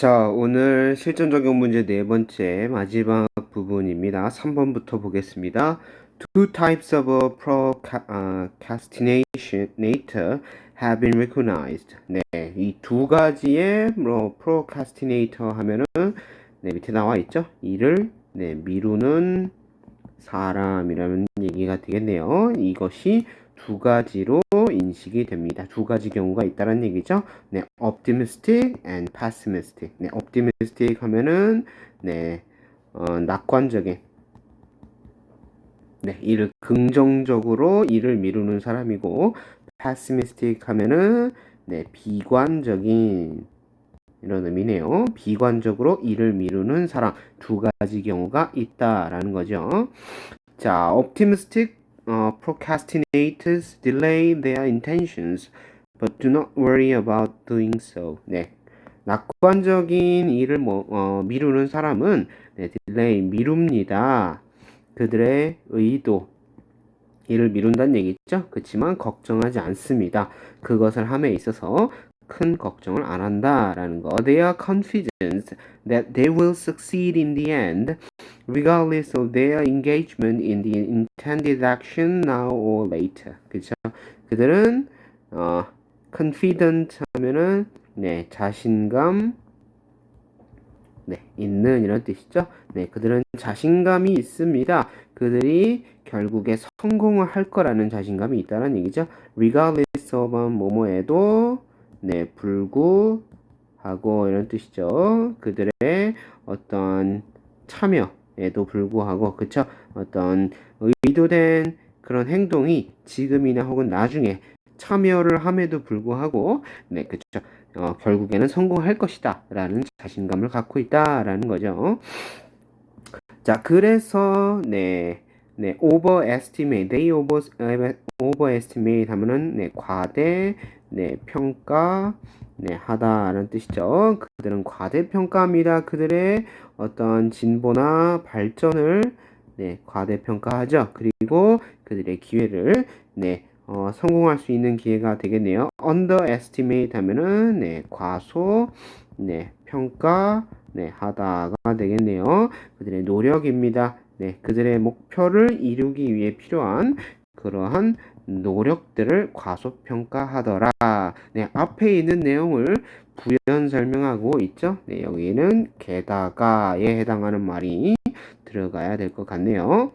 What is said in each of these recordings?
자, 오늘 실전 적용 문제 네 번째 마지막 부분입니다. 3번부터 보겠습니다. Two types of a procrastinator have been recognized. 네, 이 두 가지의 뭐 procrastinator 하면은 네, 밑에 나와 있죠. 이를 네, 미루는 사람이라는 얘기가 되겠네요. 이것이 두 가지로 인식이 됩니다. 두 가지 경우가 있다는 얘기죠. 네, optimistic and pessimistic. 네, optimistic 하면은 네, 어, 낙관적인 네, 이를 긍정적으로 일을 미루는 사람이고 pessimistic 하면은 네, 비관적인 이런 의미네요. 비관적으로 일을 미루는 사람 두 가지 경우가 있다라는 거죠. 자, optimistic uh, procrastinators delay their intentions but do not worry about doing so. 네. 낙관적인 일을 뭐, 어, 미루는 사람은 네, delay 미룹니다. 그들의 의도 일을 미룬다는 얘기죠. 그렇지만 걱정하지 않습니다. 그것을 함에 있어서 큰 걱정을 안 한다라는 거. They are confident that they will succeed in the end, regardless of their engagement in the intended action now or later. 그죠? 그들은 어, confident 하면은 네 자신감 네 있는 이런 뜻이죠. 네 그들은 자신감이 있습니다. 그들이 결국에 성공을 할 거라는 자신감이 있다는 얘기죠. regardless of 뭐뭐에도 네, 불구하고 이런 뜻이죠. 그들의 어떤 참여 에도 불구하고 그쵸? 어떤 의도된 그런 행동이 지금이나 혹은 나중에 참여를 함에도 불구하고 네, 그쵸? 어, 결국에는 성공할 것이다 라는 자신감을 갖고 있다 라는 거죠. 자, 그래서 네, 네, overestimate, they 하면은 네, 과대 네, 평가 네, 하다라는 뜻이죠. 그들은 과대평가합니다. 그들의 어떤 진보나 발전을 네, 과대평가하죠. 그리고 그들의 기회를 네, 어, 성공할 수 있는 기회가 되겠네요. underestimate 하면은 네, 과소 네, 평가 네, 하다가 되겠네요. 그들의 노력입니다. 네, 그들의 목표를 이루기 위해 필요한 그러한 노력들을 과소평가하더라. 네, 앞에 있는 내용을 부연 설명하고 있죠. 네, 여기는 게다가에 해당하는 말이 들어가야 될 것 같네요.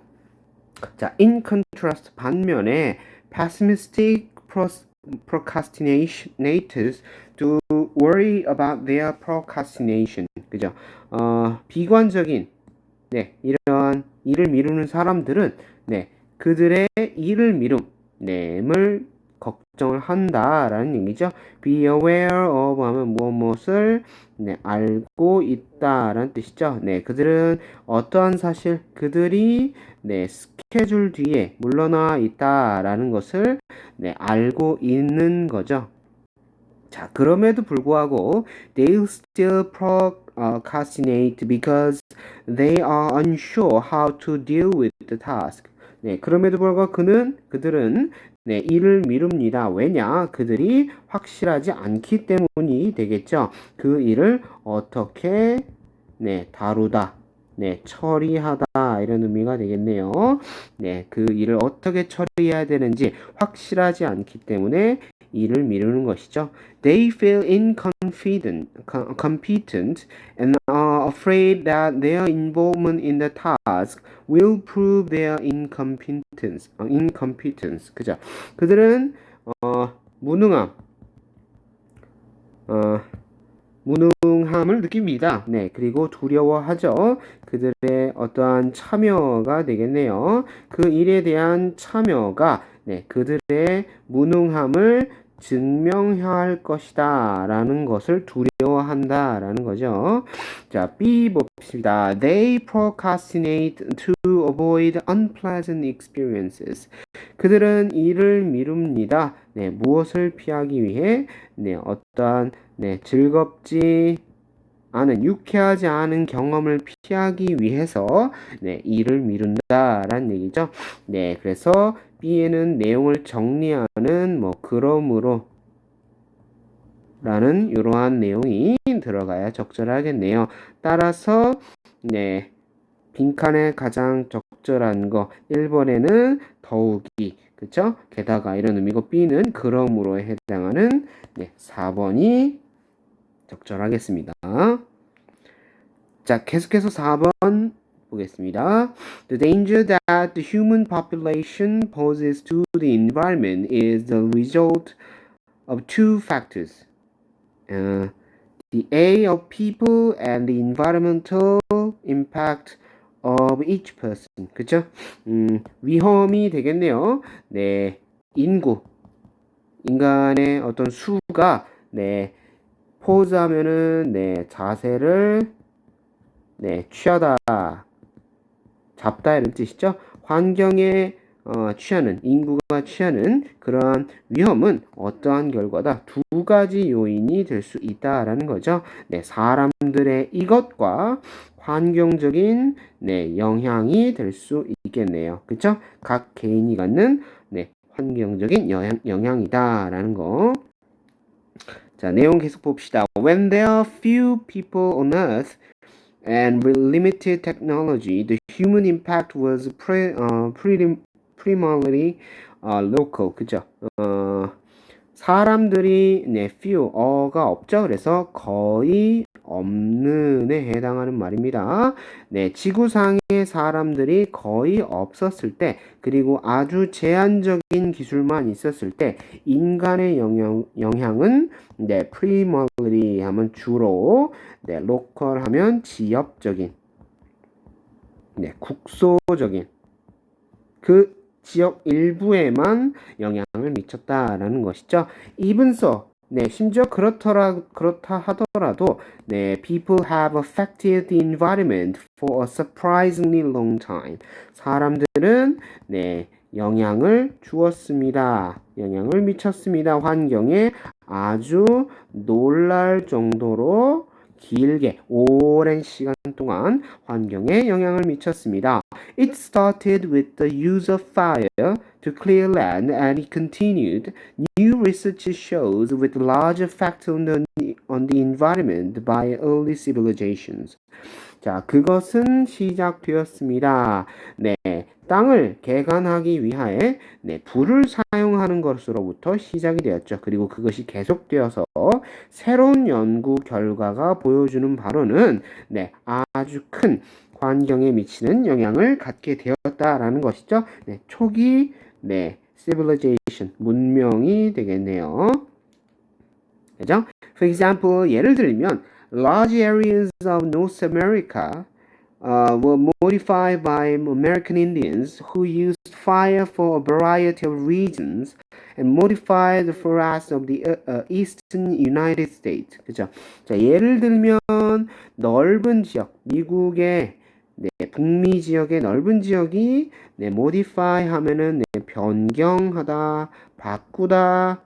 자, in contrast 반면에 pessimistic procrastinators do worry about their procrastination. 그죠? 어, 비관적인 네, 이런 일을 미루는 사람들은 네, 그들의 일을 미룸 nem을 걱정을 한다라는 얘기죠. be aware of 하면 무엇무엇을 네, 알고 있다라는 뜻이죠. 네, 그들은 어떠한 사실, 그들이 네, 스케줄 뒤에 물러나 있다라는 것을 네, 알고 있는 거죠. 자, 그럼에도 불구하고 they still procrastinate because they are unsure how to deal with the task. 네, 그럼에도 불구하고 그는 그들은 네, 일을 미룹니다. 왜냐? 그들이 확실하지 않기 때문이 되겠죠. 그 일을 어떻게 네, 다루다. 네, 처리하다 이런 의미가 되겠네요. 네, 그 일을 어떻게 처리해야 되는지 확실하지 않기 때문에 일을 미루는 것이죠. They feel incompetent, competent and are afraid that their involvement in the task will prove their incompetence. 어, incompetence. 그죠? 그들은 어, 무능함. 어, 무능함을 느낍니다. 네, 그리고 두려워하죠. 그들의 어떠한 참여가 되겠네요. 그 일에 대한 참여가 네, 그들의 무능함을 증명해야 할 것이다 라는 것을 두려워한다 라는 거죠. 자, B 봅시다. They procrastinate to avoid unpleasant experiences. 그들은 일을 미룹니다. 네, 무엇을 피하기 위해? 네, 어떠한 네, 즐겁지 않은 유쾌하지 않은 경험을 피하기 위해서 네, 일을 미룬다라는 얘기죠. 네, 그래서 B에는 내용을 정리하는 뭐 그러므로 라는 이러한 내용이 들어가야 적절하겠네요. 따라서 네 빈칸에 가장 적절한 거 1번에는 더욱이 그쵸? 게다가 이런 의미고 B는 그러므로에 해당하는 네, 4번이 적절하겠습니다. 자, 계속해서 4번 보겠습니다. The danger that the human population poses to the environment is the result of two factors. Uh, the age of people and the environmental impact of each person. 그쵸? 음, 위험이 되겠네요. 네, 인구. 인간의 어떤 수가, 네, 포즈하면은, 네, 자세를, 네, 취하다. 잡다 이런 뜻이죠. 환경에 어, 취하는 인구가 취하는 그러한 위험은 어떠한 결과다 두 가지 요인이 될 수 있다라는 거죠. 네, 사람들의 이것과 환경적인 네, 영향이 될 수 있겠네요. 그렇죠? 각 개인이 갖는 네, 환경적인 영향, 영향이다라는 거. 자, 내용 계속 봅시다. When there are few people on earth and with limited technology, the human impact was pre, uh, pretty, primarily uh, local. 그죠? 어, 사람들이 네, few, 어가 없죠. 그래서 거의 없는에 해당하는 말입니다. 네, 지구상에 사람들이 거의 없었을 때, 그리고 아주 제한적인 기술만 있었을 때, 인간의 영향, 영향은 네, primarily 하면 주로, 네, local 하면 지역적인, 네, 국소적인 그 지역 일부에만 영향을 미쳤다라는 것이죠. 이분서 네, 심지어 그렇더라 그렇다 하더라도 네, people have affected the environment for a surprisingly long time. 사람들은 네, 영향을 주었습니다. 영향을 미쳤습니다. 환경에 아주 놀랄 정도로 길게 오랜 시간 동안 환경에 영향을 미쳤습니다. It started with the use of fire to clear land and it continued. New research shows with large effect on the, on the environment by early civilizations. 자, 그것은 시작되었습니다. 네, 땅을 개간하기 위하여 네, 불을 사용하는 것으로부터 시작이 되었죠. 그리고 그것이 계속되어서 새로운 연구 결과가 보여주는 바로는 네, 아주 큰 환경에 미치는 영향을 갖게 되었다라는 것이죠. 네, 초기 네, civilization 문명이 되겠네요. 그죠? For example, 예를 들면 large areas of North America uh, were modified by American Indians who used fire for a variety of reasons and modified the forests of the uh, uh, eastern United States. 그죠? 자, 예를 들면 넓은 지역, 미국의 네, 북미 지역의 넓은 지역이 네, modify 하면은 네, 변경하다, 바꾸다,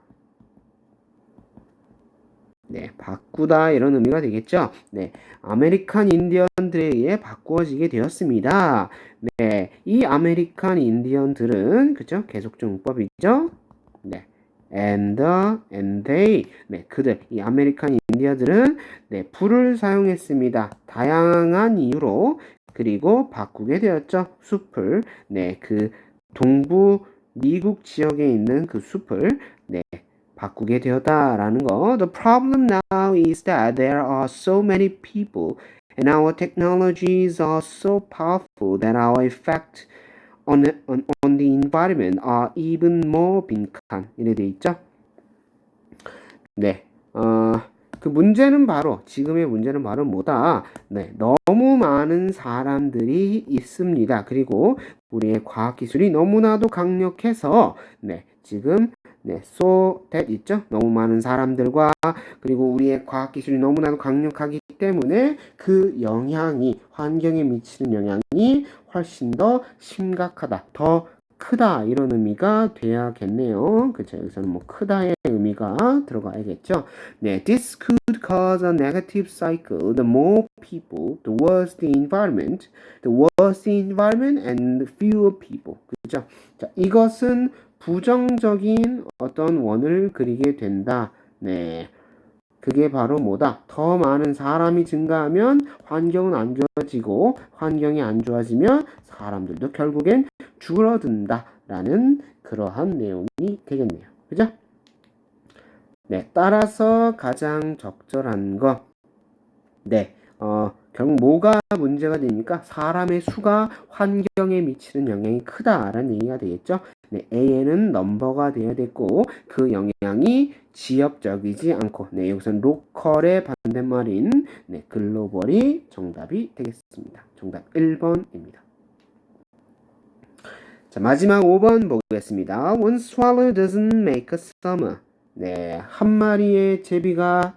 네, 바꾸다 이런 의미가 되겠죠. 네, 아메리칸 인디언들에 의해 바꾸어지게 되었습니다. 네, 이 아메리칸 인디언들은 그죠? 계속적용법이죠. 네. and and they 네 그들 이 아메리칸 인디언들은 네 불을 사용했습니다 다양한 이유로 그리고 바꾸게 되었죠 숲을 네 그 동부 미국 지역에 있는 그 숲을 네 바꾸게 되었다라는 거. The problem now is that there are so many people and our technologies are so powerful that our effect on, on, on the environment are even more 빈칸. 이래 돼 있죠? 네. 어, 그 문제는 바로, 지금의 문제는 바로 뭐다? 네. 너무 많은 사람들이 있습니다. 그리고 우리의 과학 기술이 너무나도 강력해서, 네. 지금 네, so that 있죠. 너무 많은 사람들과 그리고 우리의 과학 기술이 너무나도 강력하기 때문에 그 영향이 환경에 미치는 영향이 훨씬 더 심각하다, 더 크다 이런 의미가 돼야겠네요. 그렇죠. 여기서는 뭐 크다의 의미가 들어가야겠죠. 네, this could cause a negative cycle. The more people, the worse the environment. The worse the environment and fewer people. 그렇죠. 자, 이것은 부정적인 어떤 원을 그리게 된다. 네. 그게 바로 뭐다? 더 많은 사람이 증가하면 환경은 안 좋아지고 환경이 안 좋아지면 사람들도 결국엔 줄어든다라는 그러한 내용이 되겠네요. 그죠? 네, 따라서 가장 적절한 거. 네, 어, 결국 뭐가 문제가 되니까 사람의 수가 환경에 미치는 영향이 크다라는 얘기가 되겠죠. 네, AN은 넘버가 돼야 됐고 그 영향이 지역적이지 않고 네, 여기서는 로컬의 반대말인 네, 글로벌이 정답이 되겠습니다. 정답 1번입니다. 자, 마지막 5번 보겠습니다. One swallow doesn't make a summer. 네, 한 마리의 제비가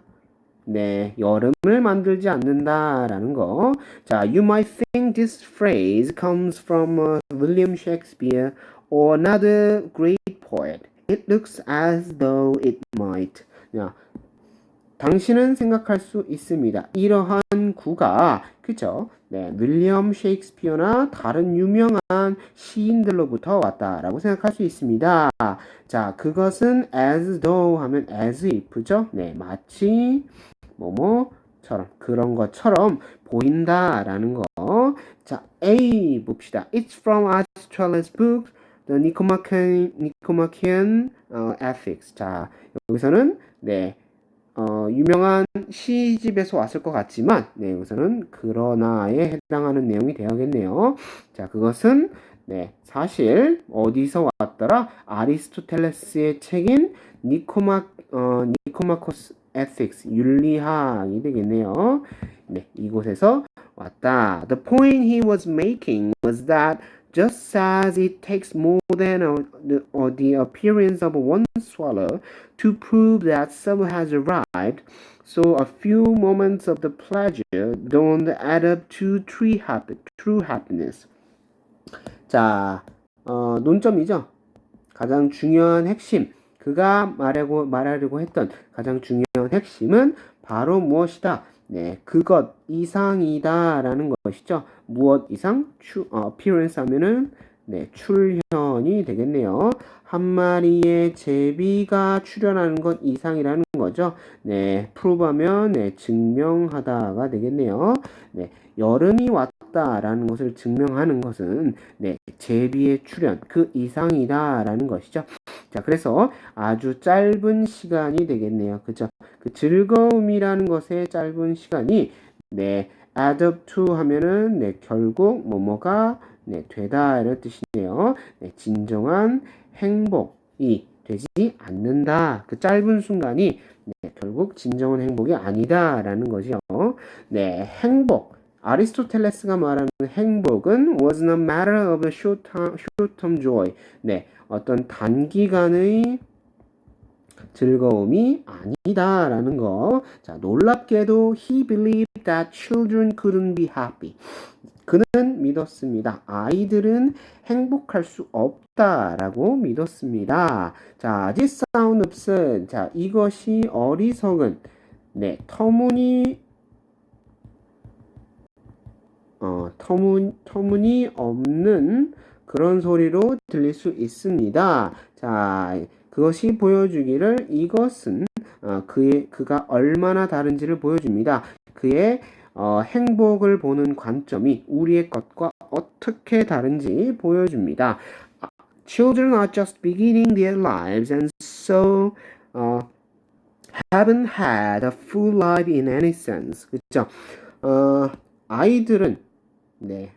네, 여름을 만들지 않는다라는 거. 자, you might think this phrase comes from uh, William Shakespeare or another great poet. It looks as though it might. 야, 당신은 생각할 수 있습니다. 이러한 구가 그죠? 네, 윌리엄 셰익스피어나 다른 유명한 시인들로부터 왔다라고 생각할 수 있습니다. 자, 그것은 as though 하면 as if죠? 네, 마치 뭐뭐처럼 그런 것처럼 보인다라는 거. 자, A 봅시다. It's from Aristoteles' book, The Nicomachean, Nicomachean uh, Ethics. 자, 여기서는 네. 어, 유명한 시집에서 왔을 것 같지만, 네, 여기서는 그러나에 해당하는 내용이 되어야겠네요. 자, 그것은, 네, 사실, 어디서 왔더라? 아리스토텔레스의 책인 니코마, 어, 니코마코스 ethics, 윤리학이 되겠네요. 네, 이곳에서 왔다. The point he was making was that just as it takes more than a, the, or the appearance of one swallow to prove that summer has arrived, so a few moments of the pleasure don't add up to true, happy, true happiness. 자, 어, 논점이죠. 가장 중요한 핵심. 그가 말하고, 말하려고 했던 가장 중요한 핵심은 바로 무엇이다? 네, 그것 이상이다라는 것이죠. 무엇 이상? 추, 어, appearance 하면은 네, 출현이 되겠네요. 한 마리의 제비가 출현하는 것 이상이라는 거죠. 네, prove하면 네, 증명하다가 되겠네요. 네, 여름이 왔다라는 것을 증명하는 것은 네, 제비의 출현 그 이상이다라는 것이죠. 자, 그래서 아주 짧은 시간이 되겠네요. 그죠? 그 즐거움이라는 것의 짧은 시간이 네, add up to 하면은 네, 결국 뭐뭐가 네, 되다 이런 뜻이네요. 네, 진정한 행복이 되지 않는다. 그 짧은 순간이 네, 결국 진정한 행복이 아니다라는 거죠. 네, 행복. 아리스토텔레스가 말하는 행복은 was a matter of a short joy. 네, 어떤 단기간의 즐거움이 아니다라는 거. 자, 놀랍게도 he believed that children couldn't be happy. 그는 믿었습니다. 아이들은 행복할 수 없다라고 믿었습니다. 자, this sound absurd. 자, 이것이 어리석은 네, 터무니 어, 터무, 터무니 없는 그런 소리로 들릴 수 있습니다. 자, 그것이 보여주기를 이것은 어, 그의 그가 얼마나 다른지를 보여줍니다. 그의 어, 행복을 보는 관점이 우리의 것과 어떻게 다른지 보여줍니다. Children are just beginning their lives and so uh, haven't had a full life in any sense. 그렇죠? 어, 아이들은 네,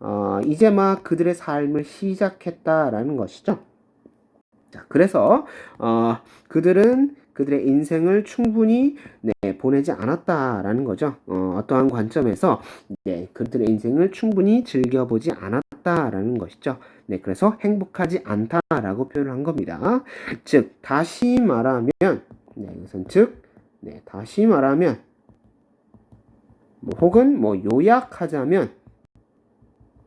어, 이제 막 그들의 삶을 시작했다라는 것이죠. 자, 그래서 어, 그들은 그들의 인생을 충분히 네, 보내지 않았다라는 거죠. 어, 어떠한 관점에서 네, 그들의 인생을 충분히 즐겨보지 않았다라는 것이죠. 네, 그래서 행복하지 않다라고 표현을 한 겁니다. 즉, 다시 말하면, 네, 이것은 즉, 네, 다시 말하면, 뭐, 혹은 뭐 요약하자면,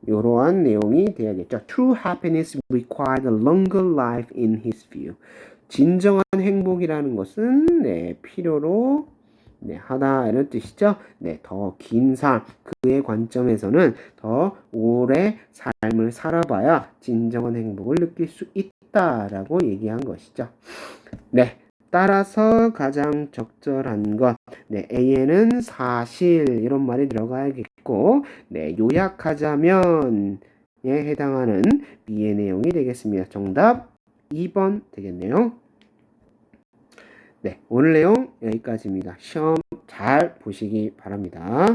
이러한 내용이 되야겠죠. True happiness required a longer life in his view. 진정한 행복이라는 것은 네, 필요로 네, 하다 이런 뜻이죠. 네, 더 긴 삶, 그의 관점에서는 더 오래 삶을 살아봐야 진정한 행복을 느낄 수 있다라고 얘기한 것이죠. 네, 따라서 가장 적절한 것. 네, A에는 사실 이런 말이 들어가야겠고, 네, 요약하자면 에 해당하는 B의 내용이 되겠습니다. 정답 2번 되겠네요. 네, 오늘 내용 여기까지입니다. 시험 잘 보시기 바랍니다.